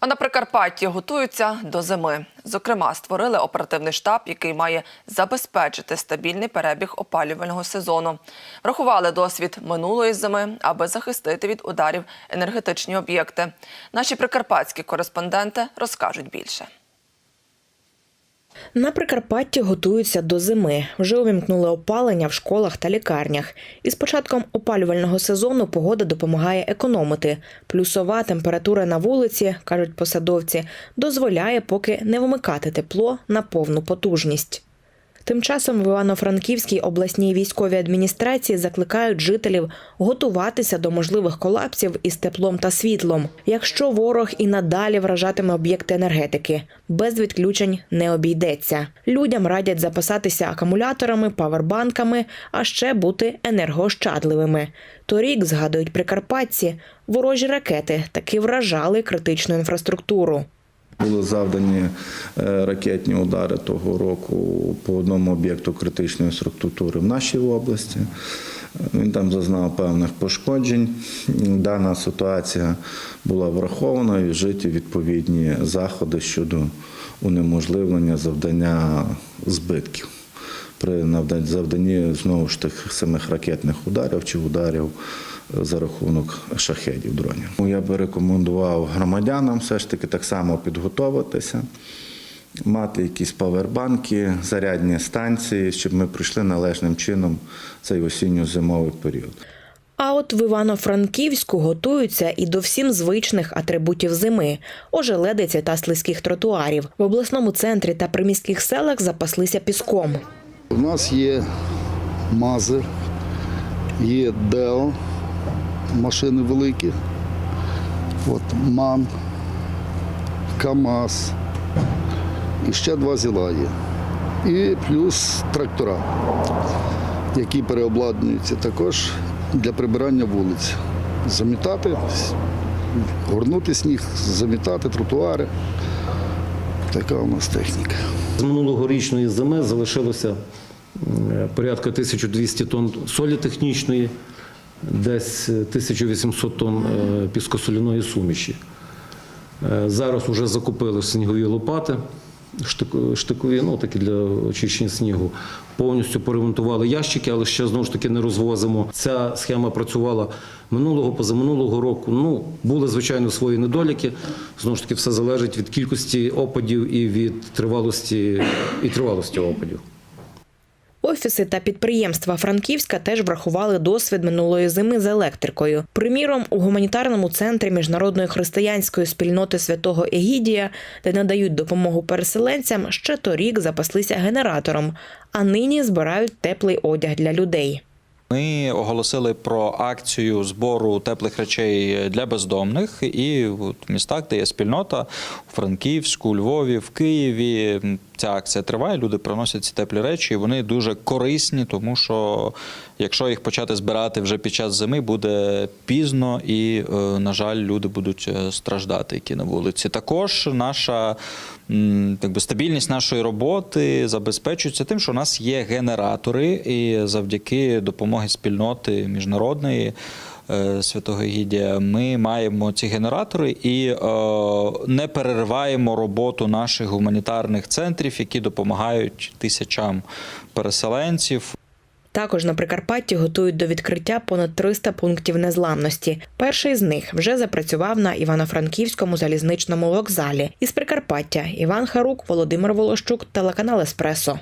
А на Прикарпатті готуються до зими. Зокрема, створили оперативний штаб, який має забезпечити стабільний перебіг опалювального сезону. Врахували досвід минулої зими, аби захистити від ударів енергетичні об'єкти. Наші прикарпатські кореспонденти розкажуть більше. На Прикарпатті готуються до зими. Вже увімкнули опалення в школах та лікарнях. І з початком опалювального сезону погода допомагає економити. Плюсова температура на вулиці, кажуть посадовці, дозволяє поки не вмикати тепло на повну потужність. Тим часом в Івано-Франківській обласній військовій адміністрації закликають жителів готуватися до можливих колапсів із теплом та світлом, якщо ворог і надалі вражатиме об'єкти енергетики. Без відключень не обійдеться. Людям радять запасатися акумуляторами, павербанками, а ще бути енергоощадливими. Торік, згадують прикарпатці, ворожі ракети таки вражали критичну інфраструктуру. Були завдані е, ракетні удари того року по одному об'єкту критичної структури в нашій області. Він там зазнав певних пошкоджень. Дана ситуація була врахована і вжиті відповідні заходи щодо унеможливлення завдання збитків. При завданні знову ж тих самих ракетних ударів чи ударів за рахунок шахедів дронів. Я би рекомендував громадянам все ж таки так само підготуватися, мати якісь павербанки, зарядні станції, щоб ми пройшли належним чином цей осінньо-зимовий період. А от в Івано-Франківську готуються і до всім звичних атрибутів зими ожеледиці та слизьких тротуарів. В обласному центрі та приміських селах запаслися піском. У нас є Мазер, є Део, машини великі, от МАН, КАМАЗ і ще два зіла є. І плюс трактора, які переобладнуються також для прибирання вулиць. Замітати, горнути сніг, замітати тротуари. Така у нас техніка. З минулогорічної зими залишилося порядка 1200 тонн солі технічної, десь 1800 тонн е, піскосоляної суміші. Е, Зараз вже закупили снігові лопати, штик- штикові, ну такі для очищення снігу. Повністю поремонтували ящики, але ще знову ж таки не розвозимо. Ця схема працювала минулого, позаминулого року. Ну, були, звичайно, свої недоліки. Знову ж таки, все залежить від кількості опадів і від тривалості і тривалості опадів. Офіси та підприємства Франківська теж врахували досвід минулої зими з електрикою. Приміром, у гуманітарному центрі міжнародної християнської спільноти святого Егідія, де надають допомогу переселенцям, ще торік запаслися генератором, а нині збирають теплий одяг для людей. Ми оголосили про акцію збору теплих речей для бездомних, і в містах, де є спільнота, у Франківську, Львові, в Києві. Ця акція триває. Люди приносять ці теплі речі, і вони дуже корисні, тому що якщо їх почати збирати вже під час зими, буде пізно і, е, на жаль, люди будуть е, страждати, які на вулиці. Також наша якби, стабільність нашої роботи забезпечується тим, що у нас є генератори, і завдяки допомоги спільноти міжнародної. е, Святого Гідія, ми маємо ці генератори і е, не перериваємо роботу наших гуманітарних центрів, які допомагають тисячам переселенців. Також на Прикарпатті готують до відкриття понад 300 пунктів незламності. Перший з них вже запрацював на Івано-Франківському залізничному вокзалі. Із Прикарпаття Іван Харук, Володимир Волощук, телеканал Еспресо.